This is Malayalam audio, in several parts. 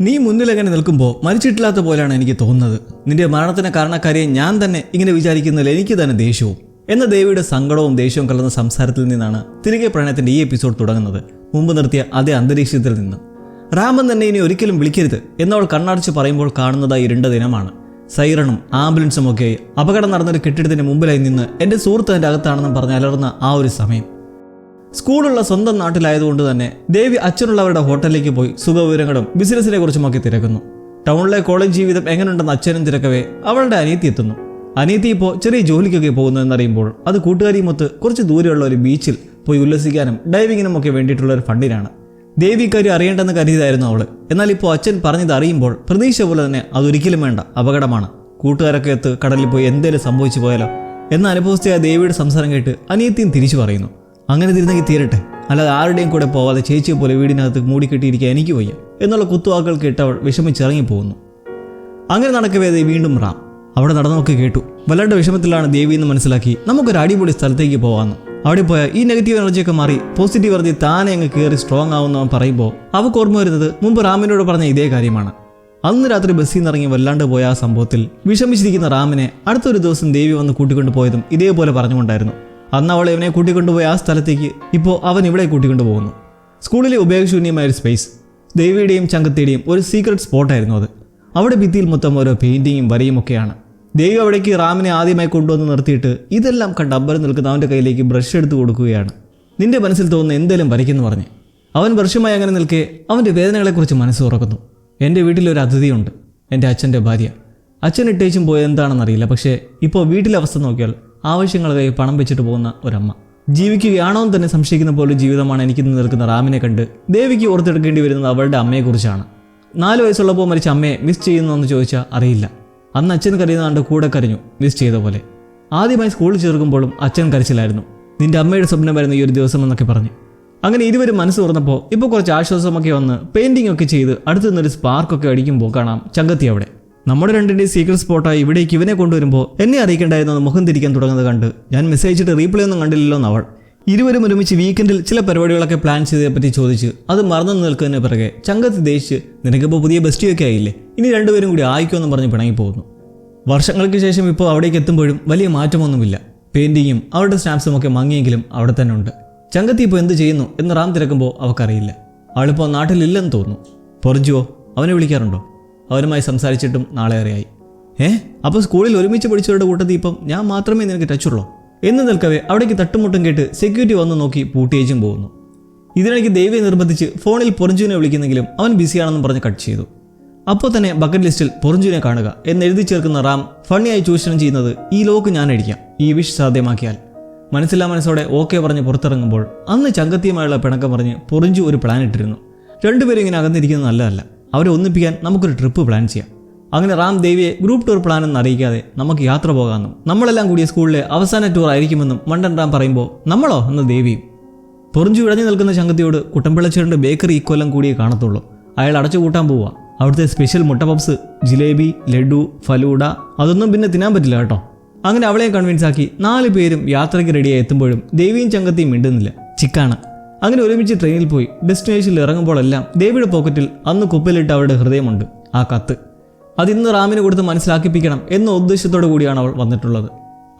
നീ മുന്നിലങ്ങനെ നിൽക്കുമ്പോൾ മരിച്ചിട്ടില്ലാത്ത പോലെയാണ് എനിക്ക് തോന്നുന്നത്. നിന്റെ മരണത്തിന് കാരണക്കാരെ ഞാൻ തന്നെ ഇങ്ങനെ വിചാരിക്കുന്നതിൽ എനിക്ക് തന്നെ ദേഷ്യവും. എന്ന ദേവിയുടെ സങ്കടവും ദേഷ്യവും കലർന്ന സംസാരത്തിൽ നിന്നാണ് തിരികെ പ്രണയത്തിന്റെ ഈ എപ്പിസോഡ് തുടങ്ങുന്നത്. മുമ്പ് നിർത്തിയ അതേ അന്തരീക്ഷത്തിൽ നിന്ന്. രാമൻ തന്നെ ഇനി ഒരിക്കലും വിളിക്കരുത് എന്നവൾ കണ്ണടച്ച് പറയുമ്പോൾ കാണുന്നതായി ഇരുണ്ട ദിനമാണ്. സൈറണും ആംബുലൻസും ഒക്കെ അപകടം നടന്നൊരു കെട്ടിടത്തിന് മുമ്പിലായി നിന്ന് എന്റെ സുഹൃത്ത് അകത്താണെന്നും പറഞ്ഞ് അലർന്ന ആ ഒരു സമയം. സ്കൂളുള്ള സ്വന്തം നാട്ടിലായതുകൊണ്ട് തന്നെ ദേവി അച്ഛനുള്ളവരുടെ ഹോട്ടലിലേക്ക് പോയി സുഖവിവരങ്ങളും ബിസിനസിനെ കുറിച്ചുമൊക്കെ തിരക്കുന്നു. ടൗണിലെ കോളേജ് ജീവിതം എങ്ങനെയുണ്ടെന്ന് അച്ഛനും തിരക്കവേ അവളുടെ അനിയത്തി എത്തുന്നു. അനിയത്തി ഇപ്പോൾ ചെറിയ ജോലിക്കൊക്കെ പോകുന്നു എന്നറിയുമ്പോൾ അത് കൂട്ടുകാരിയുമൊത്ത് കുറച്ച് ദൂരെയുള്ള ഒരു ബീച്ചിൽ പോയി ഉല്ലസിക്കാനും ഡൈവിങ്ങിനും ഒക്കെ വേണ്ടിയിട്ടുള്ള ഒരു ഫണ്ടിനാണ്. ദേവി കാര്യം അറിയേണ്ടെന്ന് കരുതിയതായിരുന്നു അവൾ. എന്നാൽ ഇപ്പോൾ അച്ഛൻ പറഞ്ഞത് അറിയുമ്പോൾ പ്രതീക്ഷ പോലെ തന്നെ അതൊരിക്കലും വേണ്ട അപകടമാണ്. കൂട്ടുകാരൊക്കെ എത്ത് കടലിൽ പോയി എന്തേലും സംഭവിച്ചു പോയാലോ? എന്ന അനുഭവസ്ഥയായ ദേവിയുടെ സംസാരം കേട്ട് അനിയത്തിയും തിരിച്ചു പറയുന്നു. അങ്ങനെ തിരുന്നെങ്കിൽ തീരട്ടെ. അല്ലാതെ ആരുടെയും കൂടെ പോവാതെ ചേച്ചിയെ പോലെ വീടിനകത്ത് മൂടിക്കെട്ടിയിരിക്കാൻ എനിക്ക് വയ്യ. എന്നുള്ള കുത്തുവാക്കുകൾ കേട്ട് അവൾ വിഷമിച്ചിറങ്ങി പോകുന്നു അങ്ങനെ നടക്കവേ വീണ്ടും റാം. അവിടെ നടന്നൊക്കെ കേട്ടു. വല്ലാണ്ട് വിഷമത്തിലാണ് ദേവി എന്ന് മനസ്സിലാക്കി നമുക്കൊരു അടിപൊളി സ്ഥലത്തേക്ക് പോവാന്ന്. അവിടെ പോയാൽ ഈ നെഗറ്റീവ് എനർജിയൊക്കെ മാറി പോസിറ്റീവ് എനർജി താനെ അങ്ങ് കയറി സ്ട്രോങ് ആവുന്നവൻ പറയുമ്പോൾ അവൾക്ക് ഓർമ്മ വരുന്നത് മുമ്പ് റാമിനോട് പറഞ്ഞ ഇതേ കാര്യമാണ്. അന്ന് രാത്രി ബസ്സിൽ നിന്ന് ഇറങ്ങി വല്ലാണ്ട് പോയ ആ സംഭവത്തിൽ വിഷമിച്ചിരിക്കുന്ന റാമിനെ അടുത്തൊരു ദിവസം ദേവി വന്ന് കൂട്ടിക്കൊണ്ടു പോയതും ഇതേപോലെ പറഞ്ഞുകൊണ്ടായിരുന്നു. അന്ന് അവൾ ഇവനെ കൂട്ടിക്കൊണ്ടുപോയി ആ സ്ഥലത്തേക്ക് ഇപ്പോൾ അവൻ ഇവിടെ കൂട്ടിക്കൊണ്ടുപോകുന്നു. സ്കൂളിലെ ഉപയോഗശൂന്യമായ ഒരു സ്പേസ് ദേവിയുടെയും ചങ്കത്തിയുടെയും ഒരു സീക്രട്ട് സ്പോട്ടായിരുന്നു അത്. അവിടെ ഭിത്തിയിൽ മൊത്തം ഓരോ പെയിന്റിങ്ങും വരയും ഒക്കെയാണ്. ദേവി അവിടേക്ക് റാമിനെ ആദ്യമായി കൊണ്ടുവന്ന് നിർത്തിയിട്ട് ഇതെല്ലാം കണ്ട് അമ്പരം നിൽക്കുന്ന അവന്റെ കയ്യിലേക്ക് ബ്രഷ് എടുത്ത് കൊടുക്കുകയാണ്. നിന്റെ മനസ്സിൽ തോന്നുന്ന എന്തെങ്കിലും വരയ്ക്കുന്നു പറഞ്ഞ്. അവൻ ബ്രഷുമായി അങ്ങനെ നിൽക്കെ അവന്റെ വേദനകളെക്കുറിച്ച് മനസ്സ് തുറക്കുന്നു. എന്റെ വീട്ടിലൊരു അതിഥിയുണ്ട്. എന്റെ അച്ഛന്റെ ഭാര്യ. അച്ഛൻ ഇട്ടേച്ചും പോയത് എന്താണെന്നറിയില്ല. പക്ഷേ ഇപ്പോൾ വീട്ടിലെ അവസ്ഥ നോക്കിയാൽ ആവശ്യങ്ങൾക്കായി പണം വെച്ചിട്ട് പോകുന്ന ഒരമ്മ. ജീവിക്കുകയാണോ എന്ന് തന്നെ സംശയിക്കുന്ന പോലെ ജീവിതമാണ് എനിക്ക് നിൽക്കുന്ന റാമിനെ കണ്ട് ദേവിക്ക് ഓർത്തെടുക്കേണ്ടി വരുന്നത് അവളുടെ അമ്മയെക്കുറിച്ചാണ് നാല് വയസ്സുള്ളപ്പോൾ മരിച്ച അമ്മയെ മിസ് ചെയ്യുന്നതെന്ന് ചോദിച്ചാൽ അറിയില്ല. അന്ന് അച്ഛൻ കരയുന്ന കൂടെ കരഞ്ഞു മിസ് ചെയ്ത പോലെ. ആദ്യമായി സ്കൂളിൽ ചേർക്കുമ്പോഴും അച്ഛൻ കരച്ചിലായിരുന്നു. നിന്റെ അമ്മയുടെ സ്വപ്നമായിരുന്നു ഈ ഒരു ദിവസം എന്നൊക്കെ പറഞ്ഞു. അങ്ങനെ ഇരുവരും മനസ്സ് തുറന്നപ്പോൾ ഇപ്പോൾ കുറച്ച് ആശ്വാസമൊക്കെ വന്ന് പെയിന്റിംഗ് ഒക്കെ ചെയ്ത് അടുത്തുനിന്നൊരു സ്പാർക്കൊക്കെ അടിക്കുമ്പോൾ കാണാം ചങ്കത്തി അവിടെ. നമ്മുടെ രണ്ടിന്റെയും സീക്രട്ട് സ്പോട്ടായി ഇവിടേക്ക് ഇവനെ കൊണ്ടുവരുമ്പോൾ എന്നെ അറിയിക്കേണ്ടായിരുന്നു മുഖം തിരിക്കാൻ തുടങ്ങുന്നത് കണ്ട് ഞാൻ മെസ്സേജ് അയച്ചിട്ട് റീപ്ലൈ ഒന്നും കണ്ടില്ലല്ലോ എന്നവൾ ഇരുവരും ഒരുമിച്ച് വീക്കെൻഡിൽ ചില പരിപാടികളൊക്കെ പ്ലാൻ ചെയ്തതിനെ പറ്റി ചോദിച്ച് അത് മറന്നു നിൽക്കുന്നതിന് പിറകെ ചങ്കത്ത് ദേശിച്ച് നിനക്കിപ്പോൾ പുതിയ ബെസ്റ്റിയൊക്കെ ആയില്ലേ? ഇനി രണ്ടുപേരും കൂടി ആയിക്കോന്ന് പറഞ്ഞ് പിണങ്ങി പോകുന്നു. വർഷങ്ങൾക്ക് ശേഷം ഇപ്പോൾ അവിടേക്ക് എത്തുമ്പോഴും വലിയ മാറ്റമൊന്നുമില്ല. പെയിന്റിങ്ങും അവരുടെ സ്റ്റാമ്പ്സും ഒക്കെ മങ്ങിയെങ്കിലും അവിടെ തന്നെ ഉണ്ട്. ചങ്കത്തി ഇപ്പോൾ എന്ത് ചെയ്യുന്നു എന്ന് റാം തിരക്കുമ്പോൾ അവൾക്കറിയില്ല അവളിപ്പോൾ നാട്ടിലില്ലെന്ന് തോന്നുന്നു. പൊറിഞ്ചുവോ? അവനെ വിളിക്കാറുണ്ടോ? അവരുമായി സംസാരിച്ചിട്ടും നാളെ അറിയായി ഏ? അപ്പോൾ സ്കൂളിൽ ഒരുമിച്ച് പഠിച്ചവരുടെ കൂട്ടത്തിൽ ഇപ്പം ഞാൻ മാത്രമേ നിനക്ക് ടച്ചുള്ളൂ എന്ന് നിൽക്കവേ അവിടേക്ക് തട്ടുമുട്ടും കേട്ട് സെക്യൂരിറ്റി വന്ന് നോക്കി പൂട്ടിയേച്ചും പോകുന്നു. ഇതിനിടയ്ക്ക് ദേവിയെ നിർബന്ധിച്ച് ഫോണിൽ പൊറഞ്ചുവിനെ വിളിക്കുന്നെങ്കിലും അവൻ ബിസിയാണെന്നും പറഞ്ഞ് കട്ട് ചെയ്തു. അപ്പോൾ തന്നെ ബക്കറ്റ് ലിസ്റ്റിൽ പൊറഞ്ചുവിനെ കാണുക എന്ന് എഴുതി ചേർക്കുന്ന റാം ഫണ്ണിയായി ചൂഷണം ചെയ്യുന്നത് ഈ ലോക്ക് ഞാൻ അടിക്കാം. ഈ വിഷ് സാധ്യമാക്കിയാൽ. മനസ്സില്ലാ മനസ്സോടെ ഓക്കെ പറഞ്ഞ് പുറത്തിറങ്ങുമ്പോൾ അന്ന് ചങ്കത്തിയുമായുള്ള പിണക്കം പറഞ്ഞ് പൊറിഞ്ചു ഒരു പ്ലാൻ ഇട്ടിരുന്നു. രണ്ടുപേരും ഇങ്ങനെ അകന്നിരിക്കുന്നത് നല്ലതല്ല. അവരെ ഒന്നിപ്പിക്കാൻ നമുക്കൊരു ട്രിപ്പ് പ്ലാൻ ചെയ്യാം. അങ്ങനെ റാം ദേവിയെ ഗ്രൂപ്പ് ടൂർ പ്ലാൻ എന്ന് അറിയിക്കാതെ നമുക്ക് യാത്ര പോകാമെന്നും നമ്മളെല്ലാം കൂടിയ സ്കൂളിലെ അവസാന ടൂർ ആയിരിക്കുമെന്നും മണ്ടൻ റാം പറയുമ്പോൾ നമ്മളോ? എന്ന് ദേവിയും പൊറിഞ്ചു വിടഞ്ഞു നിൽക്കുന്ന ചങ്കത്തിയോട് കുട്ടമ്പിളച്ചേറിന്റെ ബേക്കറി ഇക്കൊല്ലം കൂടിയേ കാണത്തുള്ളൂ. അയാൾ അടച്ചു കൂട്ടാൻ പോവുക അവിടുത്തെ സ്പെഷ്യൽ മുട്ട പപ്സ് ജിലേബി ലഡു ഫലൂഡ അതൊന്നും പിന്നെ തിന്നാൻ പറ്റില്ല കേട്ടോ. അങ്ങനെ അവളെയും കൺവിൻസ് ആക്കി നാല് പേരും യാത്രയ്ക്ക് റെഡിയായി എത്തുമ്പോഴും ദേവിയും ചങ്കത്തിയും മിണ്ടുന്നില്ല. ചിക്കാണ്. അങ്ങനെ ഒരുമിച്ച് ട്രെയിനിൽ പോയി. ഡെസ്റ്റിനേഷനിൽ ഇറങ്ങുമ്പോഴെല്ലാം ദേവിയുടെ പോക്കറ്റിൽ അന്ന് കുപ്പയിലിട്ട് അവരുടെ ഹൃദയമുണ്ട്. ആ കത്ത്. അത് ഇന്ന് റാമിന് കൊടുത്ത് മനസ്സിലാക്കിപ്പിക്കണം എന്ന ഉദ്ദേശത്തോടു കൂടിയാണ് അവൾ വന്നിട്ടുള്ളത്.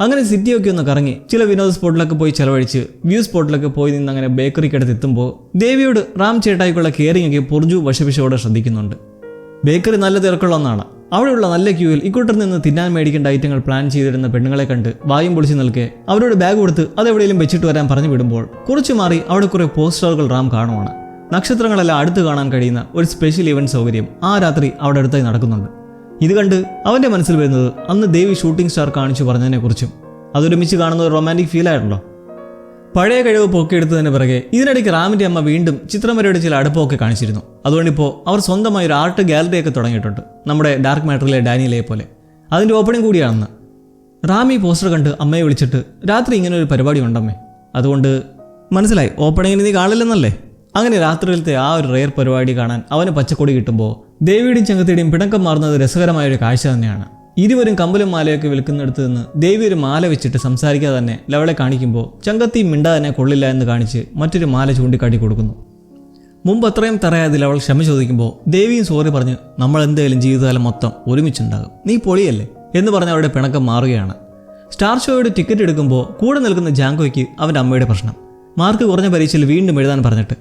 അങ്ങനെ സിറ്റിയൊക്കെ ഒന്ന് കറങ്ങി ചില വിനോദ സ്പോട്ടിലൊക്കെ പോയി ചെലവഴിച്ച് വ്യൂ സ്പോട്ടിലൊക്കെ പോയി നിന്ന് അങ്ങനെ ബേക്കറിക്കടുത്ത് എത്തുമ്പോൾ ദേവിയോട് റാം ചേട്ടായിക്കുള്ള കെയറിംഗ് ഒക്കെ പൊറിഞ്ഞു വശപിശയോടെ ശ്രദ്ധിക്കുന്നുണ്ട്. ബേക്കറി നല്ല തിരക്കുള്ള ഒന്നാണ്. അവിടെയുള്ള നല്ല ക്യൂവിൽ ഇക്കൂട്ടർ നിന്ന് തിന്നാൻ മേടിക്കേണ്ട ഐറ്റങ്ങൾ പ്ലാൻ ചെയ്തിരുന്ന പെണ്ണുങ്ങളെ കണ്ട് വായും പൊളിച്ച് നിൽക്കെ അവരോട് ബാഗ് കൊടുത്ത് അതെവിടെയെങ്കിലും വെച്ചിട്ട് വരാൻ പറഞ്ഞു വിടുമ്പോൾ കുറച്ചു മാറി അവിടെ കുറേ പോസ്റ്ററുകൾ റാം കാണുവാണ്. നക്ഷത്രങ്ങളെല്ലാം അടുത്ത് കാണാൻ കഴിയുന്ന ഒരു സ്പെഷ്യൽ ഇവന്റ് സൗകര്യം ആ രാത്രി അവിടെ അടുത്തായി നടക്കുന്നുണ്ട്. ഇത് കണ്ട് അവന്റെ മനസ്സിൽ വരുന്നത് അന്ന് ദേവി ഷൂട്ടിംഗ് സ്റ്റാർ കാണിച്ചു പറഞ്ഞതിനെക്കുറിച്ചും. അതൊരുമിച്ച് കാണുന്ന ഒരു റൊമാന്റിക് ഫീൽ ആയിട്ടുണ്ടോ? പഴയ കഴിവ് പൊക്കിയെടുത്തതിന് പിറകെ ഇതിനിടയ്ക്ക് റാമിന്റെ അമ്മ വീണ്ടും ചിത്രം വരയുടെ ചില അടുപ്പമൊക്കെ കാണിച്ചിരുന്നു. അതുകൊണ്ടിപ്പോൾ അവർ സ്വന്തമായി ഒരു ആർട്ട് ഗാലറിയൊക്കെ തുടങ്ങിയിട്ടുണ്ട് നമ്മുടെ ഡാർക്ക് മാറ്ററിലെ ഡാനിയിലെ പോലെ. അതിന്റെ ഓപ്പണിംഗ് കൂടിയാണെന്ന്. റാമി പോസ്റ്റർ കണ്ട് അമ്മയെ വിളിച്ചിട്ട് രാത്രി ഇങ്ങനെ ഒരു പരിപാടി ഉണ്ടമ്മേ. അതുകൊണ്ട് മനസ്സിലായി ഓപ്പണിങ്ങിന് നീ കാണില്ലെന്നല്ലേ? അങ്ങനെ രാത്രിയിലത്തെ ആ ഒരു റെയർ പരിപാടി കാണാൻ അവന് പച്ചക്കൊടി കിട്ടുമ്പോൾ ദേവിയുടെയും ചങ്കത്തിയുടെയും പിണക്കം മാറുന്നത് രസകരമായ ഒരു കാഴ്ച തന്നെയാണ്. ഇരുവരും കമ്പലും മാലയൊക്കെ വിൽക്കുന്നിടത്ത് നിന്ന് ദേവി ഒരു മാല വെച്ചിട്ട് സംസാരിക്കാതെ തന്നെ ലവളെ കാണിക്കുമ്പോൾ ചങ്കത്തി മിണ്ടാതന്നെ കൊള്ളില്ല എന്ന് കാണിച്ച് മറ്റൊരു മാല ചൂണ്ടിക്കാട്ടി കൊടുക്കുന്നു. മുമ്പ് അത്രയും തറയാതിൽ അവൾ ക്ഷമ ചോദിക്കുമ്പോൾ ദേവിയും സോറി പറഞ്ഞ് നമ്മൾ എന്തെങ്കിലും ജീവിതകാലം മൊത്തം ഒരുമിച്ചുണ്ടാകും. നീ പൊളിയല്ലേ? എന്ന് പറഞ്ഞ് അവരുടെ പിണക്കം മാറുകയാണ്. സ്റ്റാർ ഷോയുടെ ടിക്കറ്റ് എടുക്കുമ്പോൾ കൂടെ നിൽക്കുന്ന ജാങ്കോയ്ക്ക് അവന്റെ അമ്മയുടെ പ്രശ്നം. മാർക്ക് കുറഞ്ഞ പരീക്ഷയിൽ വീണ്ടും എഴുതാൻ പറഞ്ഞിട്ട്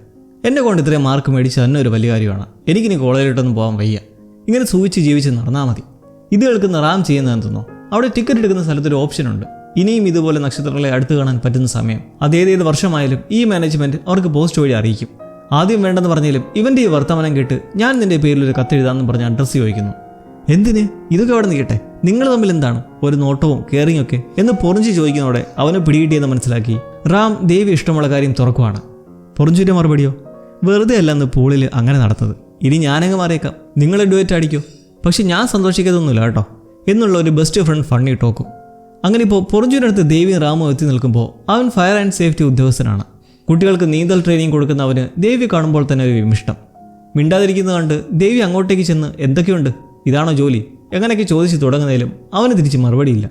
എന്നെ കൊണ്ട് ഇത്രയും മാർക്ക് മേടിച്ച് തന്നെ ഒരു വലിയ കാര്യമാണ്. എനിക്കിനി കോളേജിലോട്ടൊന്നും പോകാൻ വയ്യ. ഇങ്ങനെ സൂചിച്ച് ജീവിച്ച് നടന്നാൽ മതി. ഇത് കേൾക്കുന്ന റാം ചെയ്യുന്നതെന്ന് തോന്നുന്നു അവിടെ ടിക്കറ്റ് എടുക്കുന്ന സ്ഥലത്തൊരു ഓപ്ഷൻ ഉണ്ട്. ഇനിയും ഇതുപോലെ നക്ഷത്രങ്ങളെ അടുത്ത് കാണാൻ പറ്റുന്ന സമയം. അതേതേത് വർഷമായാലും ഈ മാനേജ്മെന്റ് അവർക്ക് പോസ്റ്റ് വഴി അറിയിക്കും. ആദ്യം വേണ്ടെന്ന് പറഞ്ഞാലും ഇവന്റെ ഈ വർത്തമാനം കേട്ട് ഞാൻ നിന്റെ പേരിൽ ഒരു കത്തെഴുതാമെന്ന് പറഞ്ഞ് അഡ്രസ്സ് ചോദിക്കുന്നു. എന്തിന്? ഇതൊക്കെ അവിടെ നിൽക്കട്ടെ. നിങ്ങൾ തമ്മിൽ എന്താണ്? ഒരു നോട്ടവും കെയറിംഗ് ഒക്കെ എന്ന് പൊറിഞ്ചു ചോദിക്കുന്നതോടെ അവനെ പിടികിട്ടിയെന്ന് മനസ്സിലാക്കി റാം ദേവി ഇഷ്ടമുള്ള കാര്യം തുറക്കുവാണ്. പൊറിഞ്ചുവിന്റെ മറുപടിയോ? വെറുതെ അല്ല അന്ന് പൂളിൽ അങ്ങനെ നടന്നത്. ഇനി ഞാനങ്ങ് മാറിയേക്കാം. നിങ്ങൾ ഡുവറ്റ് അടിക്കോ? പക്ഷെ ഞാൻ സന്തോഷിക്കത്തൊന്നുമില്ല കേട്ടോ. എന്നുള്ള ഒരു ബെസ്റ്റ് ഫ്രണ്ട് ഫണ്ണി ടോക്കും അങ്ങനെ ഇപ്പോൾ പൊറിഞ്ചുവിനടുത്ത് ദേവിയും റാമും എത്തി നിൽക്കുമ്പോൾ അവൻ ഫയർ ആൻഡ് സേഫ്റ്റി ഉദ്യോഗസ്ഥനാണ്. കുട്ടികൾക്ക് നീന്തൽ ട്രെയിനിങ് കൊടുക്കുന്ന അവന് ദേവി കാണുമ്പോൾ തന്നെ ഒരു വിമിഷ്ടം. മിണ്ടാതിരിക്കുന്നത് കണ്ട് ദേവി അങ്ങോട്ടേക്ക് ചെന്ന് എന്തൊക്കെയുണ്ട്? ഇതാണോ ജോലി? എങ്ങനെയൊക്കെ ചോദിച്ച് തുടങ്ങുന്നതിലും അവന് തിരിച്ച് മറുപടിയില്ല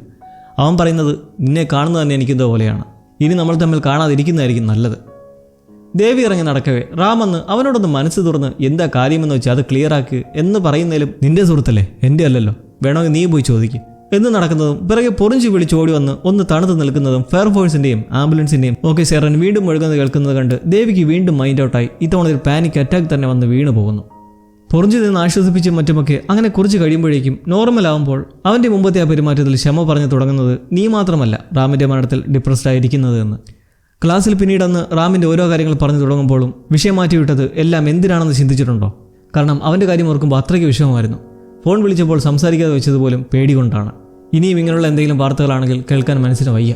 അവൻ പറയുന്നത് നിന്നെ കാണുന്നത് തന്നെ എനിക്കെന്തോ പോലെയാണ്. ഇനി നമ്മൾ തമ്മിൽ കാണാതിരിക്കുന്നതായിരിക്കും നല്ലത്. ദേവി ഇറങ്ങി നടക്കവേ. റാമെന്ന് അവനോടൊന്ന് മനസ്സ് തുറന്ന് എന്താ കാര്യമെന്ന് വെച്ചാൽ അത് ക്ലിയർ ആക്കി എന്ന് പറയുന്നതിലും നിന്റെ സുഹൃത്തല്ലേ? എന്റെ അല്ലല്ലോ. വേണമെങ്കിൽ നീ പോയി ചോദിക്കും. എന്ന് നടക്കുന്നതും പിറകെ പൊറിഞ്ചു വിളിച്ച് ഓടി വന്ന് ഒന്ന് തണുത്ത് നിൽക്കുന്നതും ഫയർഫോഴ്സിന്റെയും ആംബുലൻസിന്റെയും ഒക്കെ സേറൻ വീണ്ടും മുഴുകുന്നത് കേൾക്കുന്നത് കണ്ട് ദേവിക്ക് വീണ്ടും മൈൻഡ് ഔട്ടായി ഒരു പാനിക് അറ്റാക്ക് തന്നെ വന്ന് വീണു പോകുന്നു. പൊറിഞ്ചു നിന്ന് ആശ്വസിപ്പിച്ച് മറ്റുമൊക്കെ അങ്ങനെ കുറച്ച് കഴിയുമ്പോഴേക്കും നോർമൽ ആവുമ്പോൾ അവന്റെ മുമ്പത്തെ ആ പെരുമാറ്റത്തിൽ ക്ഷമ പറഞ്ഞു തുടങ്ങുന്നത് നീ മാത്രമല്ല റാമിന്റെ മരണത്തിൽ ഡിപ്രസ്ഡ് ആയിരിക്കുന്നത് എന്ന്. ക്ലാസ്സിൽ പിന്നീട് അന്ന് റാമിന്റെ ഓരോ കാര്യങ്ങൾ പറഞ്ഞു തുടങ്ങുമ്പോഴും വിഷയം മാറ്റിവിട്ടത് എല്ലാം എന്തിനാണെന്ന് ചിന്തിച്ചിട്ടുണ്ടോ? കാരണം അവന്റെ കാര്യം ഓർക്കുമ്പോൾ അത്രയ്ക്ക് വിഷമമായിരുന്നു. ഫോൺ വിളിച്ചപ്പോൾ സംസാരിക്കാതെ വെച്ചതുപോലും പേടി കൊണ്ടാണ് ഇനിയും ഇങ്ങനെയുള്ള എന്തെങ്കിലും വാർത്തകളാണെങ്കിൽ കേൾക്കാൻ മനസ്സിന് വയ്യ.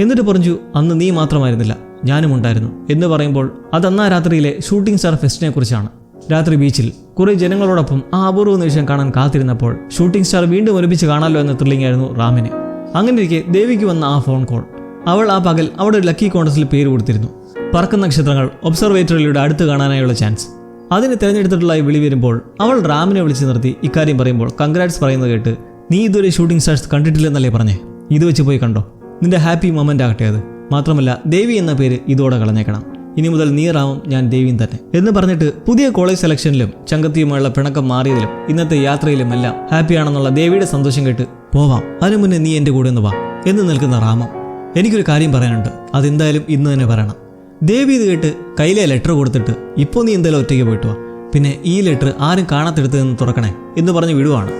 എന്നിട്ട് പറഞ്ഞു അന്ന് നീ മാത്രമായിരുന്നില്ല ഞാനും ഉണ്ടായിരുന്നു എന്ന് പറയുമ്പോൾ അത് അന്നാ രാത്രിയിലെ ഷൂട്ടിംഗ് സ്റ്റാർ ഫെസ്റ്റിനെ കുറിച്ചാണ്. രാത്രി ബീച്ചിൽ കുറേ ജനങ്ങളോടൊപ്പം ആ അപൂർവ നിമിഷം കാണാൻ കാത്തിരുന്നപ്പോൾ ഷൂട്ടിംഗ് സ്റ്റാർ വീണ്ടും ഒരുമിച്ച് കാണാമല്ലോ എന്ന ത്രില്ലിംഗ് ആയിരുന്നു റാമിന്. അങ്ങനെ ഇരിക്കെ ദേവിക്ക് വന്ന ആ ഫോൺ കോൾ. അവൾ ആ പകൽ അവിടെ ഒരു ലക്കി കോൺടസ്റ്റിൽ പേര് കൊടുത്തിരുന്നു. പറക്കുന്ന നക്ഷത്രങ്ങൾ ഒബ്സർവേറ്ററിലൂടെ അടുത്ത് കാണാനായുള്ള ചാൻസ് അതിന് തിരഞ്ഞെടുത്തിട്ടുള്ള വിളി വരുമ്പോൾ അവൾ റാമിനെ വിളിച്ച് നിർത്തി. ഇക്കാര്യം പറയുമ്പോൾ കൺഗ്രാറ്റ്സ് പറയുന്നത് കേട്ട് നീ ഇതുവരെ ഷൂട്ടിംഗ് സ്റ്റാർസ് കണ്ടിട്ടില്ലെന്നല്ലേ പറഞ്ഞേ? ഇത് വെച്ച് പോയി കണ്ടോ? നിന്റെ ഹാപ്പി മൊമെന്റ് ആകട്ടെ അത്. മാത്രമല്ല ദേവി എന്ന പേര് ഇതോടെ കളഞ്ഞേക്കണം. ഇനി മുതൽ നീ റാമും ഞാൻ ദേവിയും തന്നെ. എന്ന് പറഞ്ഞിട്ട് പുതിയ കോളേജ് സെലക്ഷനിലും ചങ്കത്തിയുമായുള്ള പിണക്കം മാറിയതിലും ഇന്നത്തെ യാത്രയിലും എല്ലാം ഹാപ്പിയാണെന്നുള്ള ദേവിയുടെ സന്തോഷം കേട്ട് പോവാം. അതിനു മുന്നേ നീ എന്റെ കൂടെ ഒന്ന് വാ. എന്ന് നിൽക്കുന്ന റാമം എനിക്കൊരു കാര്യം പറയാനുണ്ട്. അതെന്തായാലും ഇന്ന് തന്നെ പറയണം. ദേവി ഇത് കേട്ട് കയ്യിലെ ലെറ്റർ കൊടുത്തിട്ട് ഇപ്പോൾ നീ എന്തായാലും ഒറ്റയ്ക്ക് പോയിട്ട് വാ. പിന്നെ ഈ ലെറ്റർ ആരും കാണാത്തെടുത്ത് നിന്ന് തുറക്കണേ എന്ന് പറഞ്ഞ് വിടുവാണ്.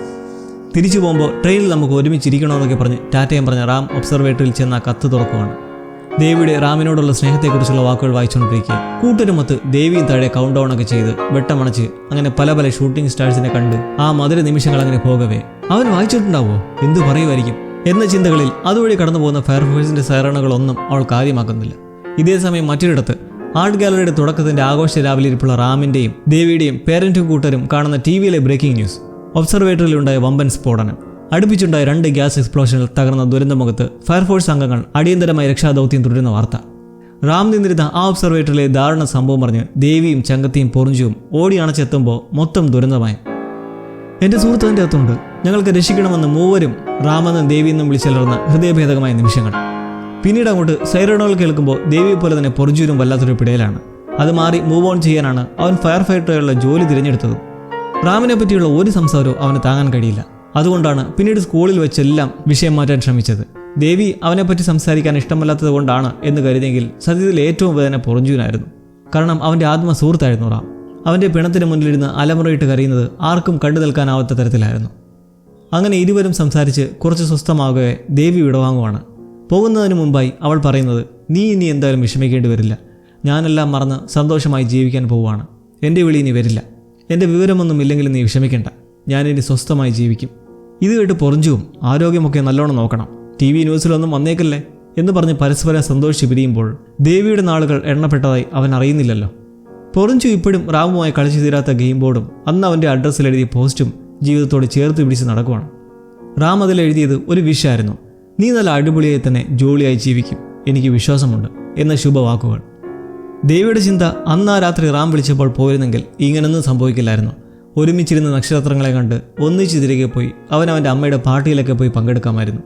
തിരിച്ചു പോകുമ്പോൾ ട്രെയിനിൽ നമുക്ക് ഒരുമിച്ചിരിക്കണമെന്നൊക്കെ പറഞ്ഞ് ടാറ്റയും പറഞ്ഞ റാം ഒബ്സർവേറ്ററിൽ ചെന്ന് കത്ത് തുറക്കുവാണ്. ദേവിയുടെ റാമിനോടുള്ള സ്നേഹത്തെക്കുറിച്ചുള്ള വാക്കുകൾ വായിച്ചുകൊണ്ടിരിക്കുക കൂട്ടരുമൊത്ത് ദേവിയും താഴെ കൗണ്ട് ഡൗൺ ഒക്കെ ചെയ്ത് വെട്ടമണച്ച് അങ്ങനെ പല പല ഷൂട്ടിംഗ് സ്റ്റാർസിനെ കണ്ട് ആ മധുര നിമിഷങ്ങൾ അങ്ങനെ പോകവേ. അവൻ വായിച്ചിട്ടുണ്ടാവോ? എന്തു പറയുമായിരിക്കും? എന്ന ചിന്തകളിൽ അതുവഴി കടന്നു പോകുന്ന ഫയർഫോഴ്സിന്റെ സൈറണുകളൊന്നും അവൾ കാര്യമാക്കുന്നില്ല. ഇതേ സമയം മറ്റൊരിടത്ത് ആർട്ട് ഗാലറിയുടെ തുടക്കത്തിന്റെ ആഘോഷ രാവിലെ ഇരിപ്പുള്ള ദേവിയുടെയും പേരന്റും കൂട്ടരും കാണുന്ന ടി വിയിലെ ബ്രേക്കിംഗ് ന്യൂസ്. ഒബ്സർവേറ്ററിലുണ്ടായ വമ്പൻ സ്ഫോടനം. അടുപ്പിച്ചുണ്ടായ രണ്ട് ഗ്യാസ് എക്സ്പ്ലോഷനിൽ തകർന്ന ദുരന്തമുഖത്ത് ഫയർഫോഴ്സ് അംഗങ്ങൾ അടിയന്തരമായി രക്ഷാദൗത്യം തുടരുന്ന വാർത്ത. റാം നിന്നിരുന്ന ആ ഒബ്സർവേറ്ററിലെ ദാരുണ സംഭവം പറഞ്ഞ് ദേവിയും ചങ്കത്തിയും പൊറിഞ്ചും ഓടി അണച്ചെത്തുമ്പോൾ മൊത്തം ദുരന്തമായി. എന്റെ സുഹൃത്ത് എന്റെ അകത്തുണ്ട്. ഞങ്ങൾക്ക് രക്ഷിക്കണമെന്ന് മൂവരും രാമെന്നും ദേവിയെന്നും വിളിച്ചലർന്ന ഹൃദയഭേദകമായ നിമിഷങ്ങൾ. പിന്നീട് അങ്ങോട്ട് സൈറണുകൾ കേൾക്കുമ്പോൾ ദേവി പോലെ തന്നെ പൊറിഞ്ചൂരും വല്ലാത്തൊരു പിടയിലാണ്. അത് മാറി മൂവ് ഓൺ ചെയ്യാനാണ് അവൻ ഫയർ ഫൈറ്ററുകളുടെ ജോലി തിരഞ്ഞെടുത്തത്. റാമിനെ പറ്റിയുള്ള ഒരു സംസാരവും അവന് താങ്ങാൻ കഴിയില്ല. അതുകൊണ്ടാണ് പിന്നീട് സ്കൂളിൽ വെച്ചെല്ലാം വിഷയം മാറ്റാൻ ശ്രമിച്ചത്. ദേവി അവനെപ്പറ്റി സംസാരിക്കാൻ ഇഷ്ടമല്ലാത്തത് കൊണ്ടാണ് എന്ന് കരുതിയെങ്കിൽ സത്യത്തിൽ ഏറ്റവും വേദന പൊറിഞ്ചുവിനായിരുന്നു കാരണം അവന്റെ ആത്മ സുഹൃത്തായിരുന്നു റാം. അവന്റെ പിണത്തിന് മുന്നിലിരുന്ന് അലമുറയിട്ട് കരയുന്നത് ആർക്കും കണ്ടു നിൽക്കാനാവാത്ത തരത്തിലായിരുന്നു. അങ്ങനെ ഇരുവരും സംസാരിച്ച് കുറച്ച് സ്വസ്ഥമാകവേ ദേവി വിടവാങ്ങുവാണ്. പോകുന്നതിന് മുമ്പായി അവൾ പറയുന്നത് നീ ഇനി എന്തായാലും വിഷമിക്കേണ്ടി വരില്ല. ഞാനെല്ലാം മറന്ന് സന്തോഷമായി ജീവിക്കാൻ പോവുകയാണ് എന്റെ വിളി ഇനി വരില്ല. എന്റെ വിവരമൊന്നും ഇല്ലെങ്കിൽ നീ വിഷമിക്കേണ്ട. ഞാനിനി സ്വസ്ഥമായി ജീവിക്കും. ഇത് കേട്ട് പൊറിഞ്ചും ആരോഗ്യമൊക്കെ നല്ലോണം നോക്കണം. ടി വി ന്യൂസിലൊന്നും വന്നേക്കല്ലേ? എന്ന് പറഞ്ഞ് പരസ്പരം സന്തോഷിച്ച് പിരിയുമ്പോൾ ദേവിയുടെ നാളുകൾ എണ്ണപ്പെട്ടതായി അവൻ അറിയുന്നില്ലല്ലോ. പൊറിഞ്ചു ഇപ്പോഴും റാമുമായി കളിച്ചു തീരാത്ത ഗെയിം ബോർഡും അന്ന് അവന്റെ അഡ്രസ്സിൽ എഴുതിയ പോസ്റ്റും ജീവിതത്തോട് ചേർത്ത് പിടിച്ച് നടക്കുവാണ്. റാം അതിൽ എഴുതിയത് ഒരു വിഷായിരുന്നു നീ നല്ല അടിപൊളിയായി തന്നെ ജോളിയായി ജീവിക്കും. എനിക്ക് വിശ്വാസമുണ്ട് എന്ന ശുഭവാക്കുകൾ. ദേവിയുടെ ചിന്ത അന്ന് ആ രാത്രി റാം വിളിച്ചപ്പോൾ പോയിരുന്നെങ്കിൽ ഇങ്ങനൊന്നും സംഭവിക്കില്ലായിരുന്നു. ഒരുമിച്ചിരുന്ന നക്ഷത്രങ്ങളെ കണ്ട് ഒന്നിച്ച് തിരികെ പോയി അവൻ അവന്റെ അമ്മയുടെ പാർട്ടിയിലൊക്കെ പോയി പങ്കെടുക്കാമായിരുന്നു.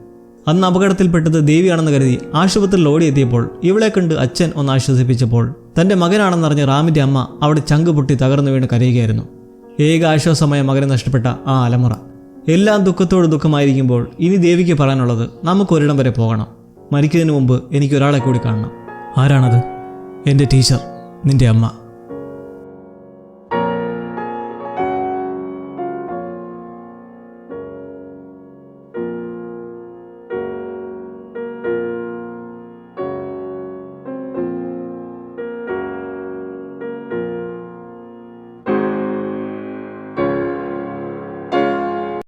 അന്ന് അപകടത്തിൽപ്പെട്ടത് ദേവിയാണെന്ന് കരുതി ആശുപത്രിയിൽ ഓടിയെത്തിയപ്പോൾ ഇവളെ കണ്ട് അച്ഛൻ ഒന്ന് ആശ്വസിപ്പിച്ചപ്പോൾ തന്റെ മകനാണെന്നറിഞ്ഞ് റാമിന്റെ അമ്മ അവിടെ ചങ്ക് പൊട്ടി തകർന്നു വീണ് കരയുകയായിരുന്നു. ഏക ആശ്വാസമായ മകനെ നഷ്ടപ്പെട്ട ആ അലമുറ. എല്ലാം ദുഃഖത്തോട് ദുഃഖമായിരിക്കുമ്പോൾ ഇനി ദേവിക്ക് പറയാനുള്ളത് നമുക്കൊരിടം വരെ പോകണം. മരിക്കുന്നതിന് മുമ്പ് എനിക്ക് ഒരാളെ കൂടി കാണണം. ആരാണത്? എന്റെ ടീച്ചർ നിന്റെ അമ്മ.